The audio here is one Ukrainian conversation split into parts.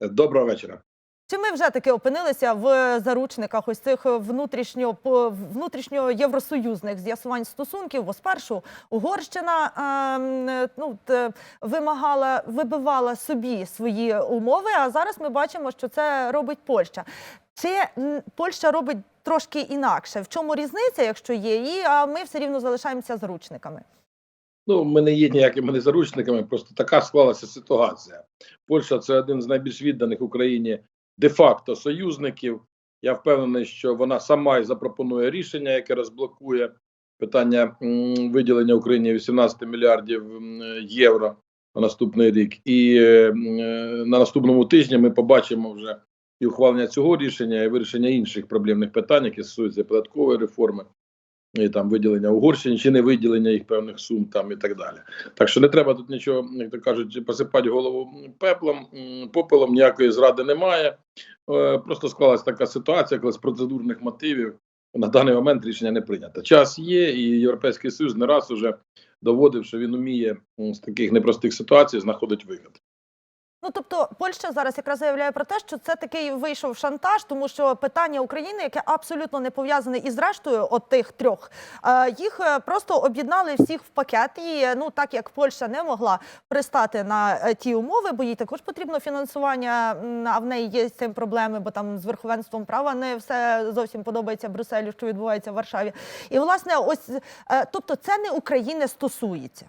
Доброго вечора. Чи ми вже таки опинилися в заручниках ось цих внутрішньо внутрішньо євросоюзних з'ясувань стосунків? Бо спершу Угорщина ем, ну, вимагала, вибивала собі свої умови, а зараз ми бачимо, що це робить Польща. Чи Польща робить трошки інакше? В чому різниця, якщо є, і а ми все рівно залишаємося заручниками? Ну, ми не є ніякими не заручниками, просто така склалася ситуація. Польща це один з найбільш відданих Україні де-факто союзників. Я впевнений, що вона сама і запропонує рішення, яке розблокує питання виділення Україні 18 мільярдів євро на наступний рік. І е, е, на наступному тижні ми побачимо вже і ухвалення цього рішення, і вирішення інших проблемних питань, які стосуються податкової реформи і там виділення Угорщині чи не виділення їх певних сум там і так далі. Так що не треба тут нічого, як то кажуть, посипати голову пеплом, попелом, ніякої зради немає. Е, Просто склалась така ситуація, коли з процедурних мотивів на даний момент рішення не прийнято. Час є, і Європейський Союз не раз уже доводив, що він уміє з таких непростих ситуацій знаходить вихід. Ну тобто Польща зараз якраз заявляє про те, що це такий вийшов шантаж, тому що питання України, яке абсолютно не пов'язане із рештою от тих трьох, е, їх е, просто об'єднали всіх в пакет. І е, ну так як Польща не могла пристати на ті умови, бо їй також потрібно фінансування, а в неї є з цим проблеми, бо там з верховенством права не все зовсім подобається Брюсселю, що відбувається в Варшаві. І власне, ось тобто, це не України стосується.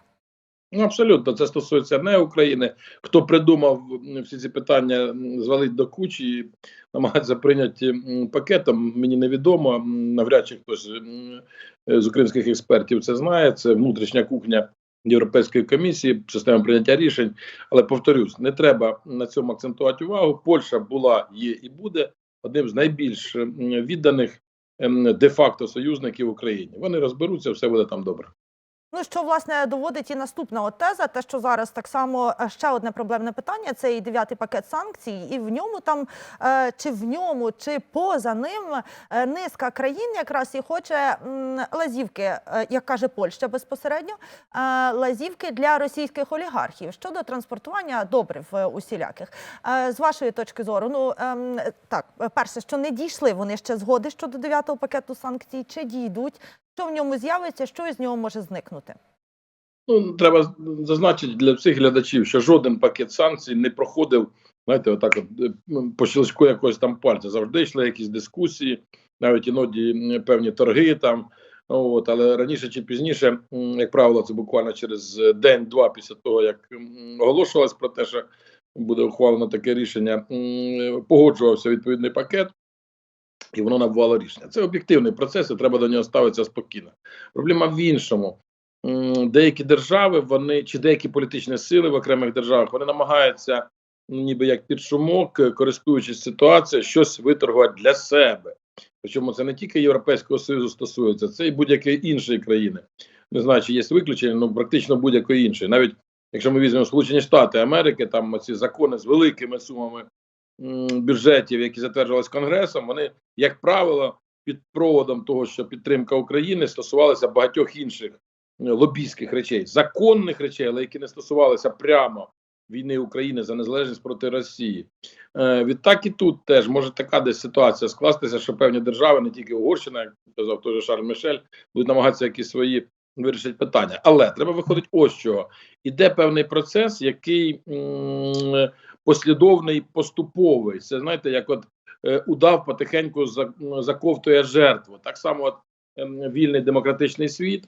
Ну, абсолютно, це стосується не України. Хто придумав всі ці питання, звалить до кучі і намагається прийняти пакетом, мені невідомо. Навряд чи хтось з українських експертів це знає. Це внутрішня кухня Європейської комісії, система прийняття рішень. Але повторюсь, не треба на цьому акцентувати увагу. Польща була, є і буде одним з найбільш відданих де-факто союзників Україні. Вони розберуться, все буде там добре. Ну що власне доводить і наступна от теза, те, що зараз так само е, ще одне проблемне питання. Це і дев'ятий пакет санкцій, і в ньому там е, чи в ньому, чи поза ним е, низка країн якраз і хоче лазівки, як каже Польща безпосередньо, лазівки для російських олігархів щодо транспортування добрив усіляких. З вашої точки зору, ну ем, так, перше, що не дійшли вони ще згоди щодо дев'ятого пакету санкцій, чи дійдуть, що в ньому з'явиться, що із нього може зникнути. Ну, треба зазначити для всіх глядачів, що жоден пакет санкцій не проходив, знаєте, отак от е, ну, по щелчку якогось там пальця. Завжди йшли якісь дискусії, навіть іноді певні торги там. От, але раніше чи пізніше, як правило, це буквально через день-два після того, як оголошувалось про те, що буде ухвалено таке рішення, погоджувався відповідний пакет. І воно набувало рішення. Це об'єктивний процес, і треба до нього ставитися спокійно. Проблема в іншому. Деякі держави, вони чи деякі політичні сили в окремих державах вони намагаються, ну, ніби як під шумок, користуючись ситуацією, щось виторгувати для себе. Причому це не тільки Європейського Союзу стосується, це і будь-якої іншої країни. Не знаю, чи є виключення, ну практично будь-якої іншої. Навіть якщо ми візьмемо Сполучені Штати Америки, там ці закони з великими сумами бюджетів, які затверджувалися Конгресом, вони, як правило, під проводом того, що підтримка України стосувалася багатьох інших е, лобійських речей, законних речей, але які не стосувалися прямо війни України за незалежність проти Росії. Е, відтак і тут теж може така десь ситуація скластися, що певні держави, не тільки Угорщина, як казав той же Шарль Мішель, будуть намагатися якісь свої вирішити питання. Але треба виходити ось чого. Іде певний процес, який послідовний, поступовий. Це знаєте, як от е, удав потихеньку заковтує жертву. Так само, от ем, вільний демократичний світ.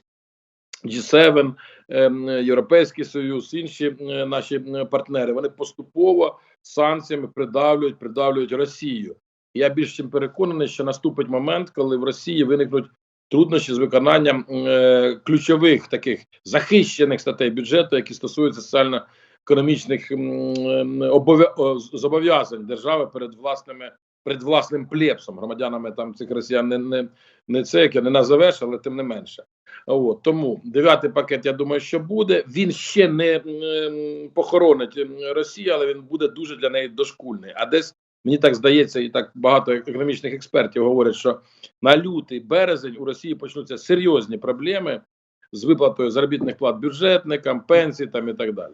G7, ем, Європейський Союз, інші е, наші е, партнери, вони поступово санкціями придавлюють, придавлюють Росію. Я більш чим переконаний, що наступить момент, коли в Росії виникнуть труднощі з виконанням ключових таких захищених статей бюджету, які стосуються соціально-економічних м, е, зобов'язань держави перед власними перед власним плепсом, громадянами там цих росіян не, не, не це, яке не назовеш, але тим не менше. От тому дев'ятий пакет, я думаю, що буде. Він ще не похоронить Росію, але він буде дуже для неї дошкульний. А десь мені так здається, і так багато економічних експертів говорять, що на лютий березень у Росії почнуться серйозні проблеми з виплатою заробітних плат бюджетникам, пенсій там і так далі.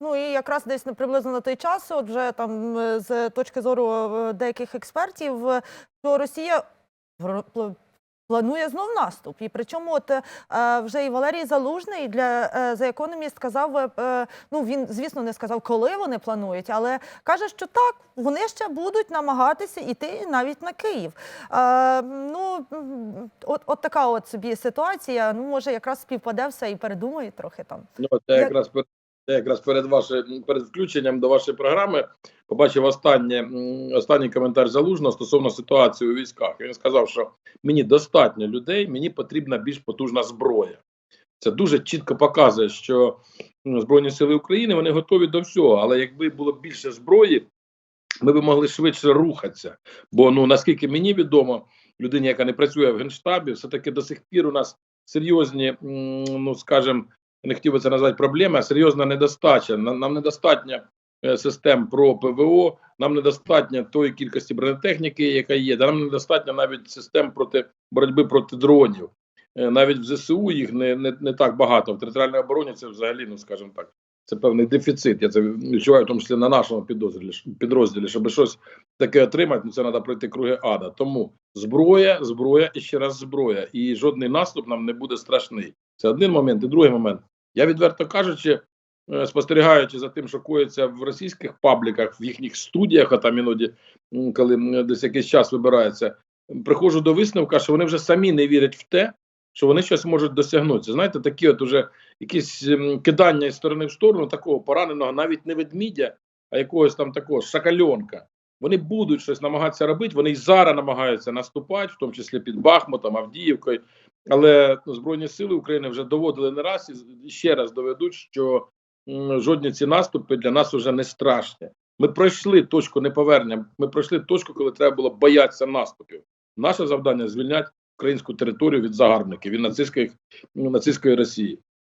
Ну і якраз десь на- приблизно на той час, от вже там е, з точки зору е, деяких експертів, е, що Росія пр- планує знов наступ. І причому, от е, вже і Валерій Залужний для е, The Economist сказав, е, е, ну він звісно не сказав, коли вони планують, але каже, що так, вони ще будуть намагатися йти навіть на Київ. Е, ну от, от така от собі ситуація. Ну може якраз співпаде все і передумають трохи там. Ну, Як- якраз я якраз перед ваше перед включенням до вашої програми побачив останнє останній коментар залужного стосовно ситуації у військах. Він сказав, що мені достатньо людей, мені потрібна більш потужна зброя. Це дуже чітко показує, що Збройні сили України вони готові до всього. Але якби було більше зброї, ми б могли швидше рухатися. Бо ну наскільки мені відомо, людині, яка не працює в генштабі, все таки до сих пір у нас серйозні, ну скажімо, не хотів би це назвати проблеми, а серйозна недостача. Нам, недостатньо е, систем про ПВО, нам недостатньо тої кількості бронетехніки, яка є, нам недостатньо навіть систем проти боротьби проти дронів. Е, Навіть в ЗСУ їх не, не, не так багато. В територіальній обороні це взагалі, ну скажімо так, це певний дефіцит. Я це відчуваю, в тому числі на нашому підрозділі, підрозділі. Щоб щось таке отримати, ну це треба пройти круги ада. Тому зброя, зброя і ще раз зброя. І жодний наступ нам не буде страшний. Це один момент. І другий момент. Я відверто кажучи, е, спостерігаючи за тим, що коїться в російських пабліках, в їхніх студіях, а там іноді, коли десь якийсь час вибирається, приходжу до висновка, що вони вже самі не вірять в те, що вони щось можуть досягнути. Знаєте, такі от уже якісь кидання із сторони в сторону, такого пораненого, навіть не ведмідя, а якогось там такого шакальонка. Вони будуть щось намагатися робити. Вони і зараз намагаються наступати, в тому числі під Бахмутом, Авдіївкою. Але ну, Збройні сили України вже доводили не раз і ще раз доведуть, що жодні ці наступи для нас вже не страшні. Ми пройшли точку неповернення. Ми пройшли точку, коли треба було боятися наступів. Наше завдання звільняти українську територію від загарбників від нацистської, нацистської Росії.